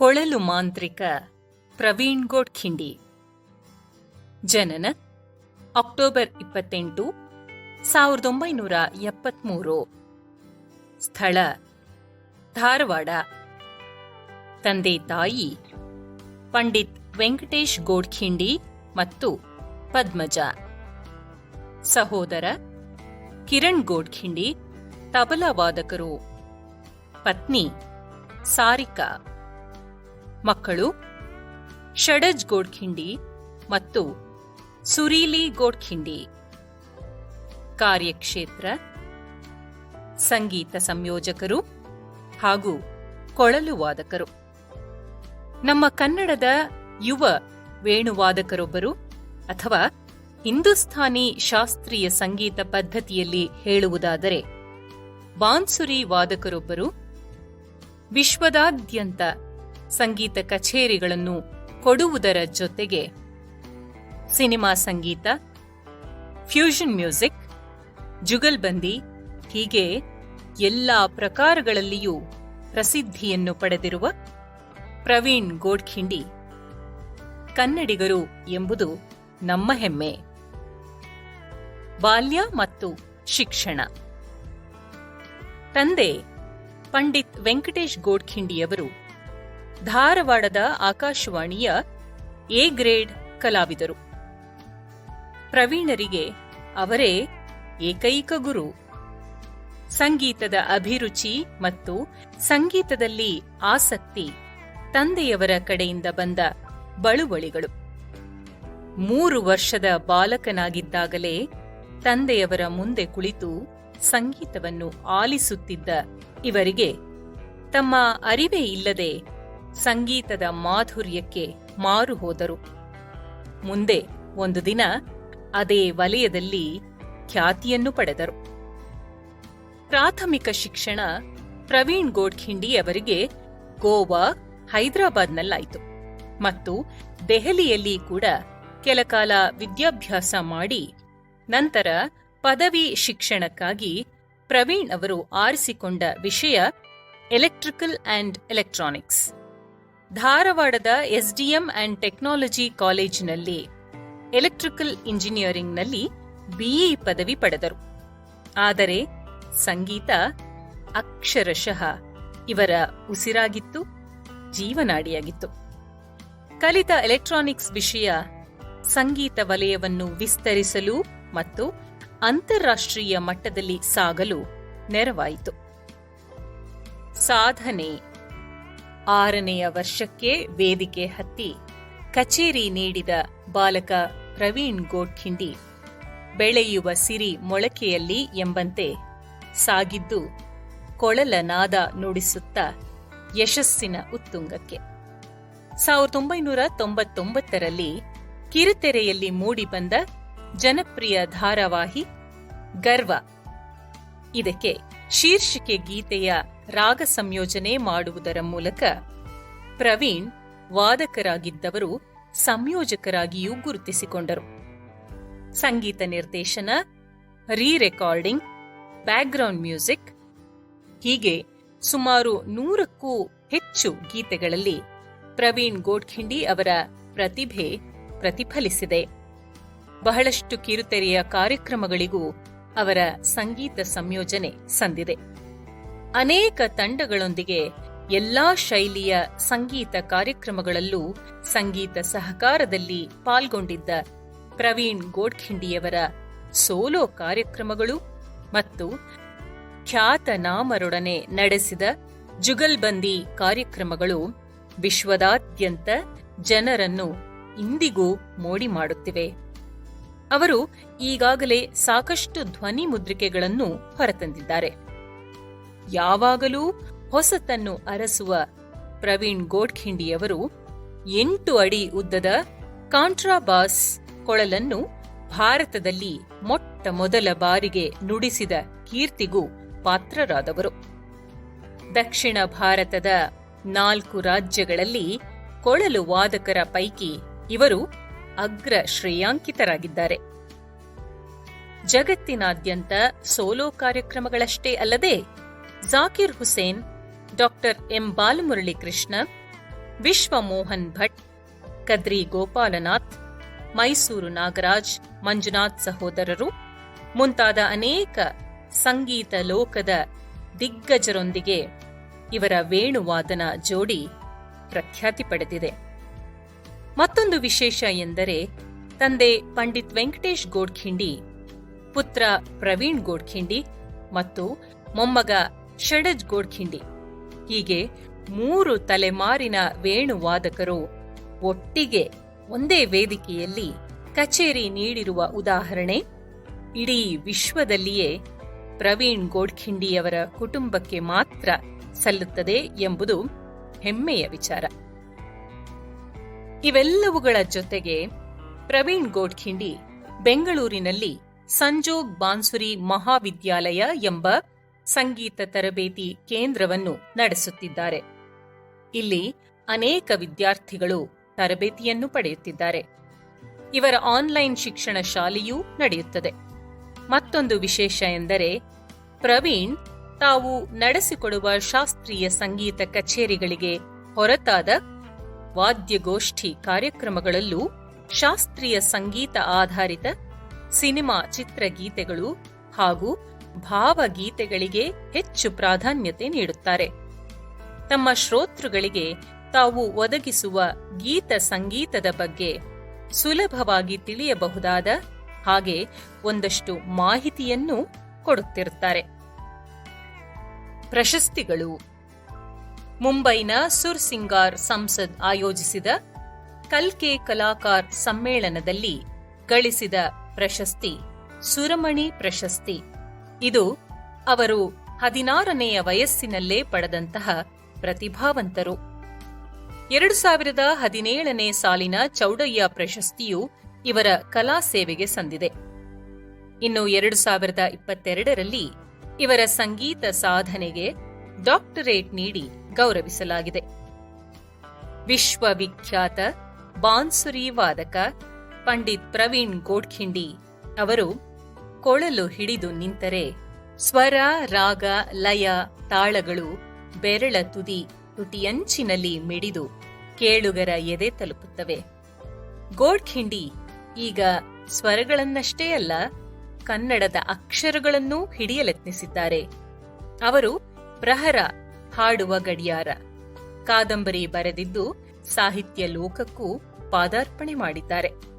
ಕೊಳಲು ಮಾಂತ್ರಿಕ ಪ್ರವೀಣ್ ಗೋಡ್ಖಿಂಡಿ. ಜನನ ಅಕ್ಟೋಬರ್ ಇಪ್ಪತ್ತೆಂಟು, ಸಾವಿರದ ಒಂಬೈನೂರ ಎಪ್ಪತ್ಮೂರು. ಸ್ಥಳ ಧಾರವಾಡ. ತಂದೆ ತಾಯಿ ಪಂಡಿತ್ ವೆಂಕಟೇಶ್ ಗೋಡ್ಖಿಂಡಿ ಮತ್ತು ಪದ್ಮಜ. ಸಹೋದರ ಕಿರಣ್ ಗೋಡ್ಖಿಂಡಿ, ತಬಲಾ ವಾದಕರು. ಪತ್ನಿ ಸಾರಿಕಾ. ಮಕ್ಕಳು, ಷಡಜ್ ಗೋಡ್ಖಿಂಡಿ ಮತ್ತು ಸುರೀಲಿ ಗೋಡ್ಖಿಂಡಿ. ಕಾರ್ಯಕ್ಷೇತ್ರ, ಸಂಗೀತ ಸಂಯೋಜಕರು ಹಾಗೂ ಕೊಳಲು ವಾದಕರು ನಮ್ಮ ಕನ್ನಡದ ಯುವ ವೇಣುವಾದಕರೊಬ್ಬರು ಅಥವಾ ಹಿಂದೂಸ್ಥಾನಿ ಶಾಸ್ತ್ರೀಯ ಸಂಗೀತ ಪದ್ಧತಿಯಲ್ಲಿ ಹೇಳುವುದಾದರೆ, ಬಾನ್ಸುರಿ ವಾದಕರೊಬ್ಬರು ವಿಶ್ವದಾದ್ಯಂತ ಸಂಗೀತ ಕಚೇರಿಗಳನ್ನು ಕೊಡುವುದರ ಜೊತೆಗೆ ಸಿನಿಮಾ ಸಂಗೀತ, ಫ್ಯೂಷನ್ ಮ್ಯೂಸಿಕ್, ಜುಗಲ್ಬಂದಿ, ಹೀಗೆ ಎಲ್ಲ ಪ್ರಕಾರಗಳಲ್ಲಿಯೂ ಪ್ರಸಿದ್ಧಿಯನ್ನು ಪಡೆದಿರುವ ಪ್ರವೀಣ್ ಗೋಡ್ಖಿಂಡಿ. ಕನ್ನಡಿಗರು ಎಂಬುದು ನಮ್ಮ ಹೆಮ್ಮೆ. ಬಾಲ್ಯ ಮತ್ತು ಶಿಕ್ಷಣ. ತಂದೆ ಪಂಡಿತ್ ವೆಂಕಟೇಶ್ ಗೋಡ್ಖಿಂಡಿಯವರು ಧಾರವಾಡದ ಆಕಾಶವಾಣಿಯ ಎ ಗ್ರೇಡ್ ಕಲಾವಿದರು. ಪ್ರವೀಣರಿಗೆ ಅವರೇ ಏಕೈಕ ಗುರು. ಸಂಗೀತದ ಅಭಿರುಚಿ ಮತ್ತು ಸಂಗೀತದಲ್ಲಿ ಆಸಕ್ತಿ ತಂದೆಯವರ ಕಡೆಯಿಂದ ಬಂದ ಬಳುವಳಿಗಳು. ಮೂರು ವರ್ಷದ ಬಾಲಕನಾಗಿದ್ದಾಗಲೇ ತಂದೆಯವರ ಮುಂದೆ ಕುಳಿತು ಸಂಗೀತವನ್ನು ಆಲಿಸುತ್ತಿದ್ದ ಇವರಿಗೆ ತಮ್ಮ ಅರಿವೇ ಇಲ್ಲದೆ ಸಂಗೀತದ ಮಾಧುರ್ಯಕ್ಕೆ ಮಾರು ಹೋದರು. ಮುಂದೆ ಒಂದು ದಿನ ಅದೇ ವಲಯದಲ್ಲಿ ಖ್ಯಾತಿಯನ್ನು ಪಡೆದರು. ಪ್ರಾಥಮಿಕ ಶಿಕ್ಷಣ ಪ್ರವೀಣ್ ಗೋಡ್ಖಿಂಡಿ ಅವರಿಗೆ ಗೋವಾ, ಹೈದರಾಬಾದ್ನಲ್ಲಾಯಿತು ಮತ್ತು ದೆಹಲಿಯಲ್ಲಿ ಕೂಡ ಕೆಲಕಾಲ ವಿದ್ಯಾಭ್ಯಾಸ ಮಾಡಿ ನಂತರ ಪದವಿ ಶಿಕ್ಷಣಕ್ಕಾಗಿ ಪ್ರವೀಣ್ ಅವರು ಆರಿಸಿಕೊಂಡ ವಿಷಯ ಎಲೆಕ್ಟ್ರಿಕಲ್ ಅಂಡ್ ಎಲೆಕ್ಟ್ರಾನಿಕ್ಸ್. ಧಾರವಾಡದ ಎಸ್ಡಿಎಂ ಅಂಡ್ ಟೆಕ್ನಾಲಜಿ ಕಾಲೇಜಿನಲ್ಲಿ ಎಲೆಕ್ಟ್ರಿಕಲ್ ಇಂಜಿನಿಯರಿಂಗ್ನಲ್ಲಿ ಬಿಇ ಪದವಿ ಪಡೆದರು. ಆದರೆ ಸಂಗೀತ ಅಕ್ಷರಶಃ ಇವರ ಉಸಿರಾಗಿತ್ತು, ಜೀವನಾಡಿಯಾಗಿತ್ತು. ಕಲಿತ ಎಲೆಕ್ಟ್ರಾನಿಕ್ಸ್ ವಿಷಯ ಸಂಗೀತ ವಲಯವನ್ನು ವಿಸ್ತರಿಸಲು ಮತ್ತು ಅಂತಾರಾಷ್ಟ್ರೀಯ ಮಟ್ಟದಲ್ಲಿ ಸಾಗಲು ನೆರವಾಯಿತು. ಸಾಧನೆ ಆರನೆಯ ವರ್ಷಕ್ಕೆ ವೇದಿಕೆ ಹತ್ತಿ ಕಚೇರಿ ನೀಡಿದ ಬಾಲಕ ಪ್ರವೀಣ್ ಗೋಡ್ಖಿಂಡಿ ಬೆಳೆಯುವ ಸಿರಿ ಮೊಳಕೆಯಲ್ಲಿ ಎಂಬಂತೆ ಸಾಗಿದ್ದು ಕೊಳಲ ನಾದ ನುಡಿಸುತ್ತಾ ಯಶಸ್ಸಿನ ಉತ್ತುಂಗಕ್ಕೆ. ಸಾವಿರದ ಒಂಬೈನೂರ ತೊಂಬತ್ತೊಂಬತ್ತರಲ್ಲಿ ಕಿರುತೆರೆಯಲ್ಲಿ ಮೂಡಿಬಂದ ಜನಪ್ರಿಯ ಧಾರಾವಾಹಿ ಗರ್ವ. ಇದಕ್ಕೆ ಶೀರ್ಷಿಕೆ ಗೀತೆಯ ರಾಗ ಸಂಯೋಜನೆ ಮಾಡುವುದರ ಮೂಲಕ ಪ್ರವೀಣ್ ವಾದಕರಾಗಿದ್ದವರು ಸಂಯೋಜಕರಾಗಿಯೂ ಗುರುತಿಸಿಕೊಂಡರು. ಸಂಗೀತ ನಿರ್ದೇಶನ ರೀ ರೆಕಾರ್ಡಿಂಗ್ ಬ್ಯಾಕ್ಗ್ರೌಂಡ್ ಮ್ಯೂಸಿಕ್ ಹೀಗೆ ಸುಮಾರು ನೂರಕ್ಕೂ ಹೆಚ್ಚು ಗೀತೆಗಳಲ್ಲಿ ಪ್ರವೀಣ್ ಗೋಡ್ಖಿಂಡಿ ಅವರ ಪ್ರತಿಭೆ ಪ್ರತಿಫಲಿಸಿದೆ. ಬಹಳಷ್ಟು ಕಿರುತೆರೆಯ ಕಾರ್ಯಕ್ರಮಗಳಿಗೂ ಅವರ ಸಂಗೀತ ಸಂಯೋಜನೆ ಸಂದಿದೆ. ಅನೇಕ ತಂಡಗಳೊಂದಿಗೆ ಎಲ್ಲಾ ಶೈಲಿಯ ಸಂಗೀತ ಕಾರ್ಯಕ್ರಮಗಳಲ್ಲೂ ಸಂಗೀತ ಸಹಕಾರದಲ್ಲಿ ಪಾಲ್ಗೊಂಡಿದ್ದ ಪ್ರವೀಣ್ ಗೋಡ್ಖಿಂಡಿಯವರ ಸೋಲೋ ಕಾರ್ಯಕ್ರಮಗಳು ಮತ್ತು ಖ್ಯಾತನಾಮರೊಡನೆ ನಡೆಸಿದ ಜುಗಲ್ಬಂದಿ ಕಾರ್ಯಕ್ರಮಗಳು ವಿಶ್ವದಾದ್ಯಂತ ಜನರನ್ನು ಇಂದಿಗೂ ಮೋಡಿ ಮಾಡುತ್ತಿವೆ. ಅವರು ಈಗಾಗಲೇ ಸಾಕಷ್ಟು ಧ್ವನಿ ಮುದ್ರಿಕೆಗಳನ್ನು ಹೊರತಂದಿದ್ದಾರೆ. ಯಾವಾಗಲೂ ಹೊಸತನ್ನು ಅರಸುವ ಪ್ರವೀಣ್ ಗೋಡ್ಖಿಂಡಿಯವರು ಎಂಟು ಅಡಿ ಉದ್ದದ ಕಾಂಟ್ರಾಬಾಸ್ ಕೊಳಲನ್ನು ಭಾರತದಲ್ಲಿ ಮೊಟ್ಟ ಮೊದಲ ಬಾರಿಗೆ ನುಡಿಸಿದ ಕೀರ್ತಿಗೂ ಪಾತ್ರರಾದವರು. ದಕ್ಷಿಣ ಭಾರತದ ನಾಲ್ಕು ರಾಜ್ಯಗಳಲ್ಲಿ ಕೊಳಲು ವಾದಕರ ಪೈಕಿ ಇವರು ಅಗ್ರ ಶ್ರೇಯಾಂಕಿತರಾಗಿದ್ದಾರೆ. ಜಗತ್ತಿನಾದ್ಯಂತ ಸೋಲೋ ಕಾರ್ಯಕ್ರಮಗಳಷ್ಟೇ ಅಲ್ಲದೆ, ಜಾಕಿರ್ ಹುಸೇನ್, ಡಾಕ್ಟರ್ ಎಂ ಬಾಲಮುರಳಿ ಕೃಷ್ಣ ವಿಶ್ವಮೋಹನ್ ಭಟ್, ಕದ್ರಿ ಗೋಪಾಲನಾಥ್, ಮೈಸೂರು ನಾಗರಾಜ್, ಮಂಜುನಾಥ್ ಸಹೋದರರು, ಮುಂತಾದ ಅನೇಕ ಸಂಗೀತ ಲೋಕದ ದಿಗ್ಗಜರೊಂದಿಗೆ ಇವರ ವೇಣುವಾದನ ಜೋಡಿ ಪ್ರಖ್ಯಾತಿ ಪಡೆದಿದೆ. ಮತ್ತೊಂದು ವಿಶೇಷ ಎಂದರೆ ತಂದೆ ಪಂಡಿತ್ ವೆಂಕಟೇಶ್ ಗೋಡ್ಖಿಂಡಿ, ಪುತ್ರ ಪ್ರವೀಣ್ ಗೋಡ್ಖಿಂಡಿ ಮತ್ತು ಮೊಮ್ಮಗ ಷಡಜ್ ಗೋಡ್ಖಿಂಡಿ. ಹೀಗೆ ಮೂರು ತಲೆಮಾರಿನ ವೇಣುವಾದಕರು ಒಟ್ಟಿಗೆ ಒಂದೇ ವೇದಿಕೆಯಲ್ಲಿ ಕಚೇರಿ ನೀಡಿರುವ ಉದಾಹರಣೆ, ಇಡೀ ವಿಶ್ವದಲ್ಲಿಯೇ ಪ್ರವೀಣ್ ಗೋಡ್ಖಿಂಡಿಯವರ ಕುಟುಂಬಕ್ಕೆ ಮಾತ್ರ ಸಲ್ಲುತ್ತದೆ ಎಂಬುದು ಹೆಮ್ಮೆಯ ವಿಚಾರ. ಇವೆಲ್ಲವುಗಳ ಜೊತೆಗೆ ಪ್ರವೀಣ್ ಗೋಡ್ಖಿಂಡಿ ಬೆಂಗಳೂರಿನಲ್ಲಿ ಸಂಜೋಗ್ ಬಾನ್ಸುರಿ ಮಹಾವಿದ್ಯಾಲಯ ಎಂಬ ಸಂಗೀತ ತರಬೇತಿ ಕೇಂದ್ರವನ್ನು ನಡೆಸುತ್ತಿದ್ದಾರೆ. ಇಲ್ಲಿ ಅನೇಕ ವಿದ್ಯಾರ್ಥಿಗಳು ತರಬೇತಿಯನ್ನು ಪಡೆಯುತ್ತಿದ್ದಾರೆ. ಇವರ ಆನ್ಲೈನ್ ಶಿಕ್ಷಣ ಶಾಲೆಯೂ ನಡೆಯುತ್ತದೆ. ಮತ್ತೊಂದು ವಿಶೇಷ ಎಂದರೆ ಪ್ರವೀಣ್ ತಾವು ನಡೆಸಿಕೊಡುವ ಶಾಸ್ತ್ರೀಯ ಸಂಗೀತ ಕಚೇರಿಗಳಿಗೆ ಹೊರತಾದ ವಾದ್ಯಗೋಷ್ಠಿ ಕಾರ್ಯಕ್ರಮಗಳಲ್ಲೂ ಶಾಸ್ತ್ರೀಯ ಸಂಗೀತ ಆಧಾರಿತ ಸಿನಿಮಾ ಚಿತ್ರಗೀತೆಗಳು ಹಾಗೂ ಭಾವಗೀತೆಗಳಿಗೆ ಹೆಚ್ಚು ಪ್ರಾಧಾನ್ಯತೆ ನೀಡುತ್ತಾರೆ. ತಮ್ಮ ಶ್ರೋತೃಗಳಿಗೆ ತಾವು ಒದಗಿಸುವ ಗೀತ ಸಂಗೀತದ ಬಗ್ಗೆ ಸುಲಭವಾಗಿ ತಿಳಿಯಬಹುದಾದ ಹಾಗೆ ಒಂದಷ್ಟು ಮಾಹಿತಿಯನ್ನು ಕೊಡುತ್ತಿರುತ್ತಾರೆ. ಪ್ರಶಸ್ತಿಗಳು ಮುಂಬೈನ ಸುರ್ ಸಿಂಗಾರ್ ಸಂಸದ್ ಆಯೋಜಿಸಿದ ಕಲ್ಕೆ ಕಲಾಕಾರ್ ಸಮ್ಮೇಳನದಲ್ಲಿ ಗಳಿಸಿದ ಪ್ರಶಸ್ತಿ, ಸುರಮಣಿ ಪ್ರಶಸ್ತಿ. ಇದು ಅವರು ಹದಿನಾರನೆಯ ವಯಸ್ಸಿನಲ್ಲೇ ಪಡೆದಂತಹ ಪ್ರತಿಭಾವಂತರು. ಎರಡು ಸಾವಿರದ ಹದಿನೇಳನೇ ಸಾಲಿನ ಚೌಡಯ್ಯ ಪ್ರಶಸ್ತಿಯು ಇವರ ಕಲಾ ಸೇವೆಗೆ ಸಂದಿದೆ. ಇನ್ನು ಎರಡು ಸಾವಿರದ ಇಪ್ಪತ್ತೆರಡರಲ್ಲಿ ಇವರ ಸಂಗೀತ ಸಾಧನೆಗೆ ಡಾಕ್ಟರೇಟ್ ನೀಡಿ ಗೌರವಿಸಲಾಗಿದೆ. ವಿಶ್ವವಿಖ್ಯಾತ ಬಾನ್ಸುರಿ ವಾದಕ ಪಂಡಿತ್ ಪ್ರವೀಣ್ ಗೋಡ್ಖಿಂಡಿ ಅವರು ಕೊಳಲು ಹಿಡಿದು ನಿಂತರೆ ಸ್ವರ, ರಾಗ, ಲಯ, ತಾಳಗಳು, ಬೆರಳ ತುದಿ, ತುಟಿಯಂಚಿನಲ್ಲಿ ಮಿಡಿದು ಕೇಳುಗರ ಎದೆ ತಲುಪುತ್ತವೆ. ಗೋಡ್ಖಿಂಡಿ ಈಗ ಸ್ವರಗಳನ್ನಷ್ಟೇ ಅಲ್ಲ, ಕನ್ನಡದ ಅಕ್ಷರಗಳನ್ನೂ ಹಿಡಿಯಲೆತ್ನಿಸಿದ್ದಾರೆ. ಅವರು ಪ್ರಹರ ಹಾಡುವ ಗಡಿಯಾರ. ಕಾದಂಬರಿ ಬರೆದಿದ್ದು ಸಾಹಿತ್ಯ ಲೋಕಕ್ಕೂ ಪಾದಾರ್ಪಣೆ ಮಾಡಿದ್ದಾರೆ.